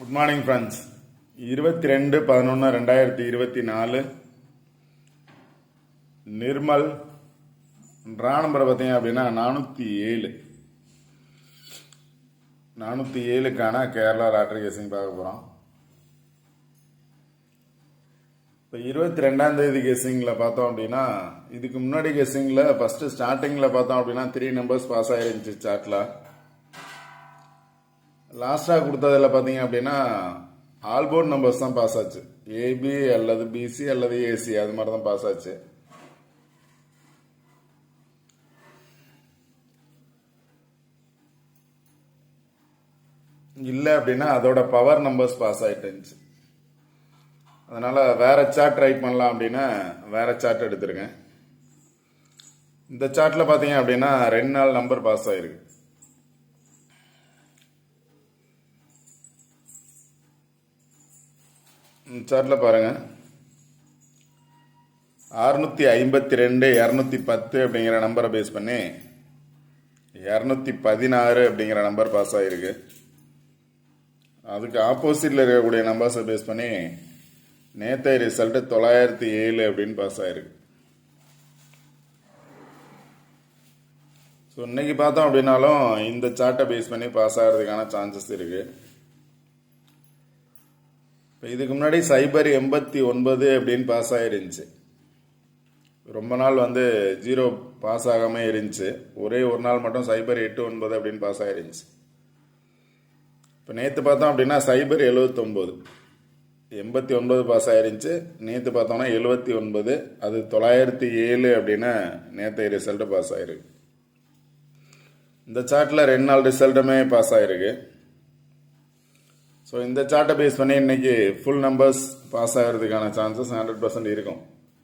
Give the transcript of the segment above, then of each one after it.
Good morning friends இருபத்தி ரெண்டு பதினொன்று ரெண்டாயிரத்தி இருபத்தி நாலு. நிர்மல் ராணம்பரை நம்பர் பார்த்தீங்க அப்படின்னா நானூற்றி ஏழு. நானூற்றி ஏழுக்கான கேரளா லாட்ரி கேசிங் பார்க்க போகிறோம் இப்போ இருபத்தி ரெண்டாம் தேதி கெஸ்ஸிங்கில் பார்த்தோம் அப்படின்னா இதுக்கு முன்னாடி கெஸ்ஸிங்கில் ஃபஸ்ட்டு ஸ்டார்டிங்கில் பார்த்தோம் அப்படின்னா த்ரீ நம்பர்ஸ் பாஸ் ஆகிருந்துச்சு சார்ட்டில் லாஸ்ட்டாக கொடுத்ததில் பார்த்தீங்க அப்படின்னா ஆல்போர்ட் நம்பர்ஸ் தான் பாஸ் ஆச்சு. ஏபி அல்லது பிசி அல்லது ஏசி அது மாதிரி தான் பாஸ் ஆச்சு. இல்லை அப்படின்னா அதோட பவர் நம்பர்ஸ் பாஸ் ஆகிட்டு இருந்துச்சு. அதனால் வேறு சார்ட் ட்ரை பண்ணலாம் அப்படின்னா வேறு சார்ட் எடுத்துருங்க. இந்த சார்ட்டில் பார்த்தீங்க அப்படின்னா ரெண்டு நாள் நம்பர் பாஸ் ஆகிருக்கு சார்ட்டில் பாருங்கள் அறுநூற்றி ஐம்பத்தி ரெண்டு இரநூத்தி பத்து அப்படிங்கிற நம்பரை பேஸ் பண்ணி இரநூத்தி பதினாறு அப்படிங்கிற நம்பர் பாஸ் ஆகிருக்கு அதுக்கு ஆப்போசிட்டில் இருக்கக்கூடிய நம்பர்ஸை பேஸ் பண்ணி நேற்றைய ரிசல்ட்டு தொள்ளாயிரத்தி ஏழு அப்படின்னு பாஸ் ஆகிருக்கு ஸோ இன்னைக்கு பார்த்தோம் அப்படின்னாலும் இந்த சார்ட்டை பேஸ் பண்ணி பாஸ் ஆகிறதுக்கான சான்சஸ் இருக்குது இப்போ இதுக்கு முன்னாடி சைபர் எண்பத்தி ஒன்பது அப்படின்னு பாஸ் ஆகிருந்துச்சு ரொம்ப நாள் வந்து ஜீரோ பாஸ் ஆகாமல் இருந்துச்சு. ஒரே ஒரு நாள் மட்டும் சைபர் எட்டு ஒன்பது அப்படின்னு பாஸ் ஆகிருந்துச்சு இப்போ நேற்று பார்த்தோம் அப்படின்னா சைபர் எழுபத்தொம்போது எண்பத்தி ஒன்பது பாஸ் ஆயிருந்துச்சு. நேற்று பார்த்தோம்னா எழுபத்தி ஒன்பது. அது தொள்ளாயிரத்தி ஏழு அப்படின்னு நேற்றைய ரிசல்ட்டு பாஸ் ஆயிருக்கு. இந்த சார்ட்டில் ரெண்டு நாள் ரிசல்ட்டுமே பாஸ் ஆயிருக்கு. ஸோ இந்த சார்ட்டை பேஸ் பண்ணி இன்னைக்கு ஃபுல் நம்பர்ஸ் பாஸ் ஆகிறதுக்கான சான்சஸ் ஹண்ட்ரட் பர்சன்ட் இருக்கும்.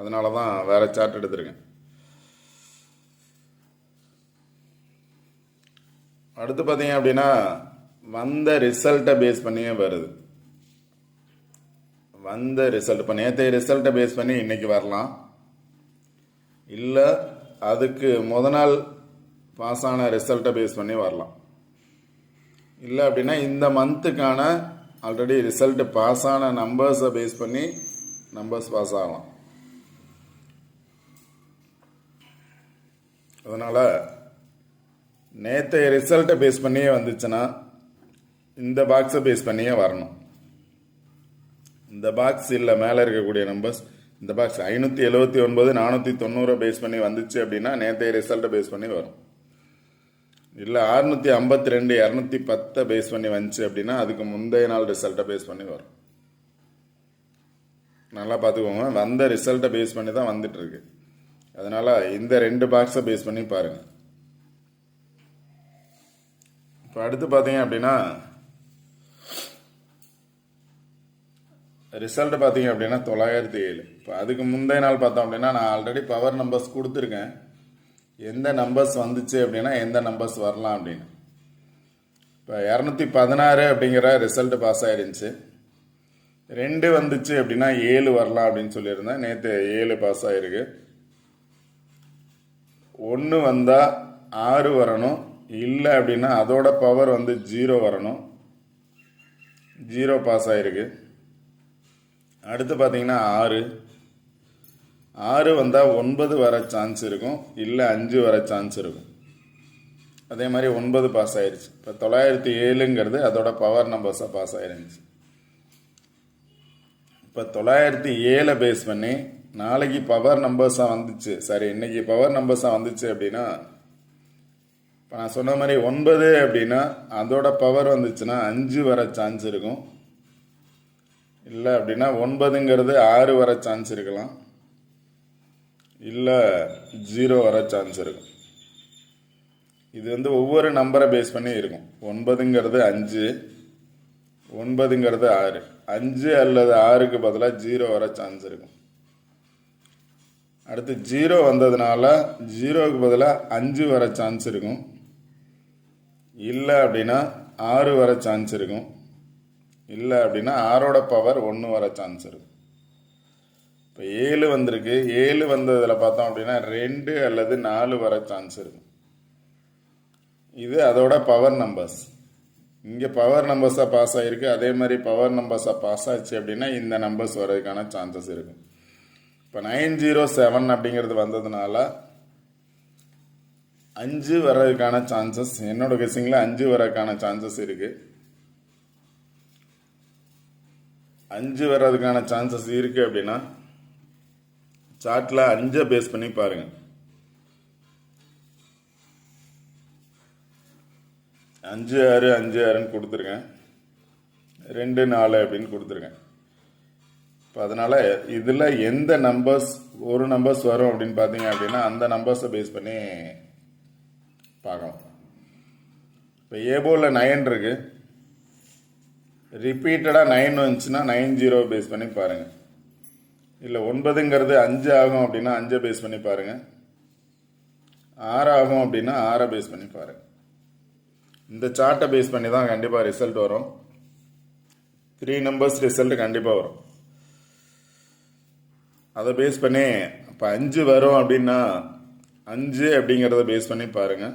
அதனால தான் வேறு சார்ட் எடுத்திருக்கேன். அடுத்து பார்த்தீங்க அப்படின்னா வந்த ரிசல்ட்டை பேஸ் பண்ணியே வருது. வந்த ரிசல்ட் இப்போ நேற்றைய ரிசல்ட்டை பேஸ் பண்ணி இன்றைக்கி வரலாம். இல்லை அதுக்கு முத நாள் பாஸ் ஆன ரிசல்ட்டை பேஸ் பண்ணி வரலாம். இல்லை அப்படின்னா இந்த மந்த்துக்கான ஆல்ரெடி ரிசல்ட் பாஸ் ஆன நம்பர்ஸை பேஸ் பண்ணி நம்பர்ஸ் பாஸ் ஆகலாம். அதனால் நேற்றைய ரிசல்ட்டை பேஸ் பண்ணியே வந்துச்சுன்னா இந்த பாக்ஸை பேஸ் பண்ணியே வரணும். இந்த பாக்ஸ் இல்லை மேலே இருக்கக்கூடிய நம்பர்ஸ் இந்த பாக்ஸ் ஐநூற்றி எழுபத்தி ஒன்பது நானூற்றி தொண்ணூறை பேஸ் பண்ணி வந்துச்சு அப்படின்னா நேற்றைய ரிசல்ட்டை பேஸ் பண்ணி வரும். இல்லை அறுநூத்தி ஐம்பத்தி ரெண்டு இரநூத்தி பத்தை பேஸ் பண்ணி வந்துச்சு அப்படின்னா அதுக்கு முந்தைய நாள் ரிசல்ட்டை பேஸ் பண்ணி வரும். நல்லா பார்த்துக்கோங்க வந்த ரிசல்ட்டை பேஸ் பண்ணி தான் வந்துட்டு இருக்கு அதனால இந்த ரெண்டு பாக்ஸை பேஸ் பண்ணி பாருங்க. இப்போ அடுத்து பார்த்தீங்க அப்படின்னா ரிசல்ட் பார்த்தீங்க அப்படின்னா தொள்ளாயிரத்தி ஏழு. இப்போ அதுக்கு முந்தைய நாள் பார்த்தோம் அப்படின்னா நான் ஆல்ரெடி பவர் நம்பர்ஸ் கொடுத்துருக்கேன். எந்த நம்பர்ஸ் வந்துச்சு அப்படின்னா எந்த நம்பர்ஸ் வரலாம் அப்படின்னு. இப்போ இரநூத்தி பதினாறு அப்படிங்கிற ரிசல்ட் பாஸ் ஆயிருந்துச்சு. ரெண்டு வந்துச்சு அப்படின்னா ஏழு வரலாம் அப்படின்னு சொல்லியிருந்தேன். நேற்று ஏழு பாஸ் ஆயிருக்கு. ஒன்று வந்தால் ஆறு வரணும். இல்லை அப்படின்னா அதோட பவர் வந்து ஜீரோ வரணும். ஜீரோ பாஸ் ஆயிருக்கு. அடுத்து பார்த்தீங்கன்னா ஆறு. ஆறு வந்தால் ஒன்பது வர சான்ஸ் இருக்கும். இல்லை அஞ்சு வர சான்ஸ் இருக்கும். அதே மாதிரி ஒன்பது பாஸ் ஆயிடுச்சு இப்போ தொள்ளாயிரத்தி ஏழுங்கிறது அதோட பவர் நம்பர்ஸாக பாஸ் ஆயிருந்துச்சு. இப்போ தொள்ளாயிரத்தி ஏழை பேஸ் பண்ணி நாளைக்கு பவர் நம்பர்ஸாக வந்துச்சு. சரி இன்னைக்கு பவர் நம்பர்ஸாக வந்துச்சு அப்படின்னா இப்போ நான் சொன்ன மாதிரி ஒன்பது அப்படின்னா அதோட பவர் வந்துச்சுன்னா அஞ்சு வர சான்ஸ் இருக்கும். இல்லை அப்படின்னா ஒன்பதுங்கிறது ஆறு வர சான்ஸ் இருக்கலாம். இல்லை ஜீரோ வர சான்ஸ் இருக்கும். இது வந்து ஒவ்வொரு நம்பரை பேஸ் பண்ணி இருக்கும். ஒன்பதுங்கிறது அஞ்சு ஒன்பதுங்கிறது ஆறு. அஞ்சு அல்லது ஆறுக்கு பதிலாக ஜீரோ வர சான்ஸ் இருக்கும். அடுத்து ஜீரோ வந்ததுனால ஜீரோவுக்கு பதிலாக அஞ்சு வர சான்ஸ் இருக்கும். இல்லை அப்படின்னா ஆறு வர சான்ஸ் இருக்கும். இல்லை அப்படின்னா ஆறோட பவர் ஒன்று வர சான்ஸ் இருக்கும். இப்போ ஏழு வந்திருக்கு. ஏழு வந்ததில் பார்த்தோம் அப்படின்னா ரெண்டு அல்லது நாலு வர சான்ஸ் இருக்கும். இது அதோட பவர் நம்பர்ஸ் இங்கே பவர் நம்பர்ஸாக பாஸ் ஆகிருக்கு அதே மாதிரி பவர் நம்பர்ஸாக பாஸ் ஆச்சு அப்படின்னா இந்த நம்பர்ஸ் வர்றதுக்கான சான்சஸ் இருக்கும். இப்போ நைன் ஜீரோ செவன் அப்படிங்கிறது வந்ததுனால அஞ்சு வர்றதுக்கான சான்சஸ் என்னோட கெஸிங்கில் அஞ்சு வர்றதுக்கான சான்சஸ் இருக்குது அஞ்சு வர்றதுக்கான சான்சஸ் இருக்குது அப்படின்னா சார்ட்டில் அஞ்சை பேஸ் பண்ணி பாருங்கள் அஞ்சு ஆறு அஞ்சு ஆறுன்னு கொடுத்துருக்கேன் ரெண்டு நாலு அப்படின்னு கொடுத்துருக்கேன் இப்போ அதனால் இதில் எந்த நம்பர்ஸ் ஒரு நம்பர்ஸ் வரும் அப்படின்னு பார்த்தீங்க அப்படின்னா அந்த நம்பர்ஸை பேஸ் பண்ணி பார்க்கலாம் இப்போ ஏபோவில் நைன் இருக்குது ரிப்பீட்டடாக நைன் வந்துச்சுன்னா நைன் ஜீரோ பேஸ் பண்ணி பாருங்கள் இல்லை ஒன்பதுங்கிறது அஞ்சு ஆகும் அப்படின்னா அஞ்சை பேஸ் பண்ணி பாருங்கள் ஆறு ஆகும் அப்படின்னா ஆறை பேஸ் பண்ணி பாருங்கள் இந்த சார்ட்டை பேஸ் பண்ணி தான் கண்டிப்பாக ரிசல்ட் வரும். த்ரீ நம்பர்ஸ் ரிசல்ட் கண்டிப்பாக வரும். அதை பேஸ் பண்ணி இப்போ அஞ்சு வரும் அப்படின்னா அஞ்சு அப்படிங்கிறத பேஸ் பண்ணி பாருங்கள்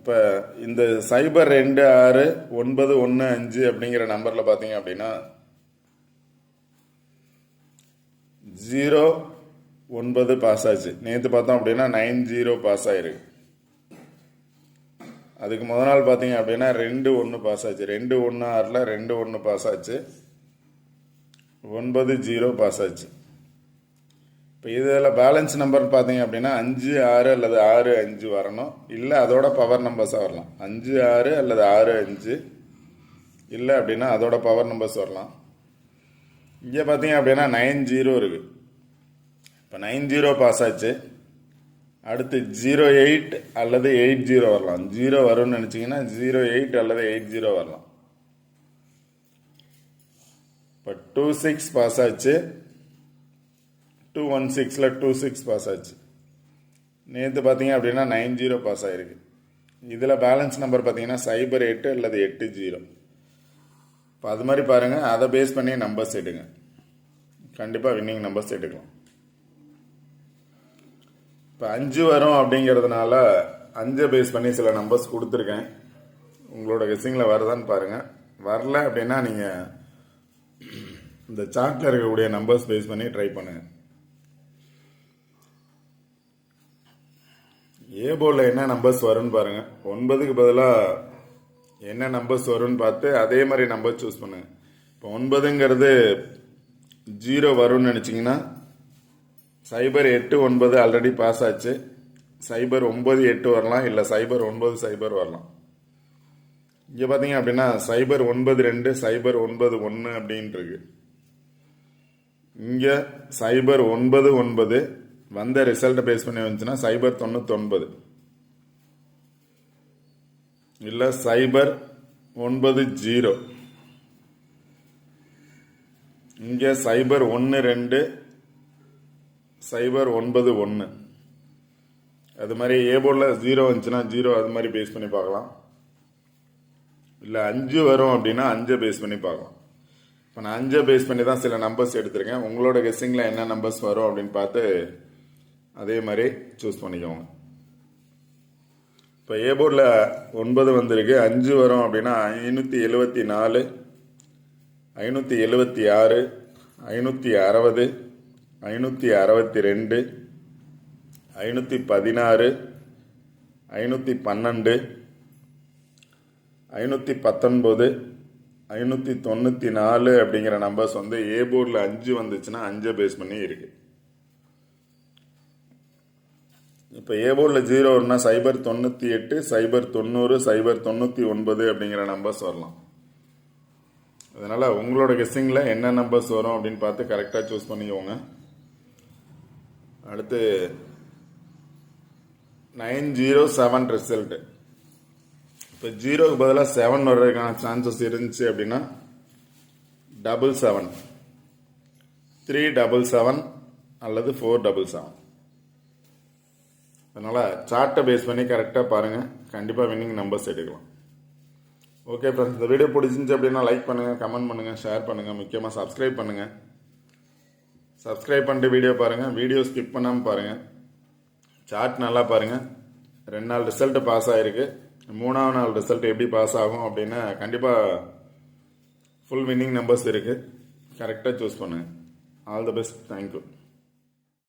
இப்போ இந்த சைபர் ரெண்டு ஆறு ஒன்பது ஒன்று அஞ்சு அப்படிங்கிற நம்பரில் பார்த்தீங்க அப்படின்னா ஜீரோ ஒன்பது பாஸ் ஆச்சு. நேற்று பார்த்தோம் அப்படின்னா நைன் ஜீரோ பாஸ் ஆயிருக்கு. அதுக்கு முத நாள் பார்த்தீங்க அப்படின்னா ரெண்டு ஒன்று பாஸ் ஆச்சு. ரெண்டு ஒன்று ஆறில் ரெண்டு ஒன்று பாஸ் ஆச்சு. ஒன்பது ஜீரோ பாஸ் ஆச்சு. இப்போ இதில் பேலன்ஸ் நம்பர்னு பார்த்தீங்க அப்படின்னா அஞ்சு ஆறு அல்லது ஆறு அஞ்சு வரணும். இல்லை அதோட பவர் நம்பர்ஸாக வரலாம். அஞ்சு ஆறு அல்லது ஆறு அஞ்சு. இல்லை அப்படின்னா அதோட பவர் நம்பர்ஸ் வரலாம். இங்கே பார்த்தீங்க அப்படின்னா நைன் ஜீரோ இருக்குது இப்போ நைன் ஜீரோ பாஸ் ஆச்சு. அடுத்து ஜீரோ எயிட் அல்லது எயிட் ஜீரோ வரலாம். ஜீரோ வரும்னு நினச்சிங்கன்னா ஜீரோ எயிட் அல்லது எயிட் ஜீரோ வரலாம். இப்போ டூ சிக்ஸ் பாஸ் ஆச்சு. டூ ஒன் சிக்ஸில் டூ சிக்ஸ் பாஸ் ஆச்சு. நேற்று பார்த்தீங்க அப்படின்னா நைன் ஜீரோ பாஸ் ஆகிருக்கு இதில் பேலன்ஸ் நம்பர் பார்த்தீங்கன்னா சைபர் எட்டு அல்லது எட்டு ஜீரோ இப்போ அது மாதிரி பாருங்கள் அதை பேஸ் பண்ணி நம்பர்ஸ் எடுங்க. கண்டிப்பாக வின்னிங் நம்பர்ஸ் எடுக்கலாம். இப்போ அஞ்சு வரும் அப்படிங்கிறதுனால அஞ்சை பேஸ் பண்ணி சில நம்பர்ஸ் கொடுத்துருக்கேன். உங்களோட கெஸ்ஸிங்கில் வருதான்னு பாருங்கள் வரல அப்படின்னா நீங்கள் இந்த சார்ட்டில் இருக்கக்கூடிய நம்பர்ஸ் பேஸ் பண்ணி ட்ரை பண்ணுங்கள் ஏ போர்டில் என்ன நம்பர்ஸ் வரும்னு பாருங்கள் ஒன்பதுக்கு பதிலாக என்ன நம்பர்ஸ் வரும்னு பார்த்து அதே மாதிரி நம்பர் சூஸ் பண்ணுங்கள் இப்போ ஒன்பதுங்கிறது ஜீரோ வரும்னு நினச்சிங்கன்னா சைபர் எட்டு ஒன்பது ஆல்ரெடி பாஸ் ஆச்சு. சைபர் ஒன்பது எட்டு வரலாம். இல்லை சைபர் ஒன்பது சைபர் வரலாம். இங்கே பார்த்தீங்க அப்படின்னா சைபர் ஒன்பது ரெண்டு சைபர் ஒன்பது ஒன்று அப்படின்ட்டுருக்கு இங்கே சைபர் ஒன்பது ஒன்பது வந்த ரிசல்ட்டை பேஸ் பண்ணி வந்துச்சுன்னா சைபர் தொண்ணூத்தொன்பது. இல்லை சைபர் ஒன்பது ஜீரோ இங்கே சைபர் ஒன்று ரெண்டு சைபர் ஒன்பது ஒன்று அது மாதிரி ஏ போர்டில் ஜீரோ வந்துச்சுன்னா ஜீரோ அது மாதிரி பேஸ் பண்ணி பார்க்கலாம். இல்லை அஞ்சு வரும் அப்படின்னா அஞ்சை பேஸ் பண்ணி பார்க்கலாம். இப்போ நான் அஞ்சை பேஸ் பண்ணி தான் சில நம்பர்ஸ் எடுத்திருக்கேன். உங்களோட கெஸ்ஸிங்கில் என்ன நம்பர்ஸ் வரும் அப்படின்னு பார்த்து அதே மாதிரி சூஸ் பண்ணிக்கோங்க. இப்போ ஏ போர்டில் ஒன்பது வந்திருக்கு. அஞ்சு வரும் அப்படின்னா ஐநூற்றி எழுபத்தி நாலு ஐநூற்றி எழுபத்தி ஆறு ஐநூற்றி அறுபது ஐநூற்றி அறுபத்தி ரெண்டு ஐநூற்றி பதினாறு ஐநூற்றி பன்னெண்டு ஐநூற்றி பத்தொன்பது ஐநூற்றி தொண்ணூற்றி நாலு அப்படிங்கிற நம்பர்ஸ் வந்து ஏ போர்டில் அஞ்சு வந்துச்சுன்னா அஞ்சை பேஸ் பண்ணி இருக்குது இப்போ ஏபோலில் ஜீரோ ஒன்னா சைபர் தொண்ணூற்றி எட்டு சைபர் தொண்ணூறு சைபர் தொண்ணூற்றி ஒன்பது அப்படிங்கிற நம்பர்ஸ் வரலாம். அதனால் உங்களோட கெஸ்ஸிங்கில் என்ன நம்பர்ஸ் வரும் அப்படின்னு பார்த்து கரெக்டாக சூஸ் பண்ணிக்கோங்க. அடுத்து நைன் ஜீரோ செவன் ரிசல்ட்டு இப்போ ஜீரோக்கு பதிலாக செவன் வர்றதுக்கான சான்சஸ் இருந்துச்சு அப்படின்னா double seven three double seven அல்லது ஃபோர் டபுள் செவன் அதனால் சார்ட்டை பேஸ் பண்ணி கரெக்டாக பாருங்கள் கண்டிப்பாக வின்னிங் நம்பர்ஸ் எடுக்கலாம். ஓகே ஃப்ரெண்ட்ஸ் இந்த வீடியோ பிடிச்சிருந்துச்சு அப்படின்னா லைக் பண்ணுங்கள் கமெண்ட் பண்ணுங்கள் ஷேர் பண்ணுங்கள் முக்கியமாக சப்ஸ்கிரைப் பண்ணுங்கள் சப்ஸ்கிரைப் பண்ணிட்டு வீடியோ பாருங்கள் வீடியோ ஸ்கிப் பண்ணாமல் பாருங்கள் சார்ட் நல்லா பாருங்கள் ரெண்டு நாள் ரிசல்ட்டு பாஸ் ஆகிருக்கு மூணாவது நாள் ரிசல்ட் எப்படி பாஸ் ஆகும் அப்படின்னா கண்டிப்பாக ஃபுல் வின்னிங் நம்பர்ஸ் இருக்குது கரெக்டாக சூஸ் பண்ணுங்கள் ஆல் தி பெஸ்ட் தேங்க்யூ